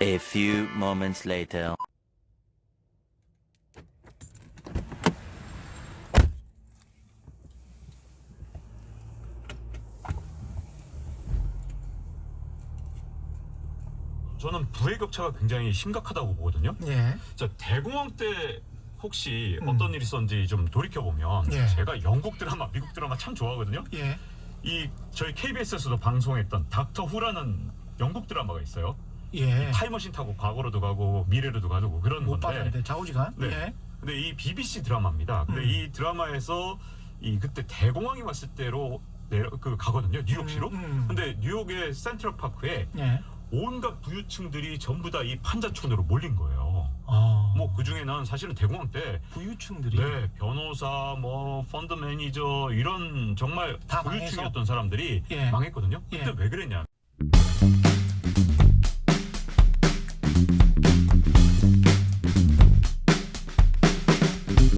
A few moments later. 저는 부의 격차가 굉장히 심각하다고 보거든요. 예. 자 대공황 때 혹시 음. 어떤 일이 있었는지 좀 돌이켜 보면 예. 제가 영국 드라마, 미국 드라마 참 좋아하거든요. 예. 이 저희 KBS에서도 방송했던 닥터 후라는 영국 드라마가 있어요. 예. 타임머신 타고 과거로도 가고 미래로도 가고 그런 못 건데. 봤는데 좌우지간. 네. 예. 근데 이 BBC 드라마입니다. 근데 음. 이 드라마에서 이 그때 대공황이 왔을 때로 내려 그 가거든요. 뉴욕시로. 음, 음. 근데 뉴욕의 센트럴 파크에 예. 온갖 부유층들이 전부 다 이 판자촌으로 몰린 거예요. 아. 뭐그 중에 는 사실은 대공황 때 부유층들이 네, 변호사, 뭐 펀드 매니저 이런 정말 다 부유층이었던 사람들이 예. 망했거든요. 그때 예. 왜 그랬냐?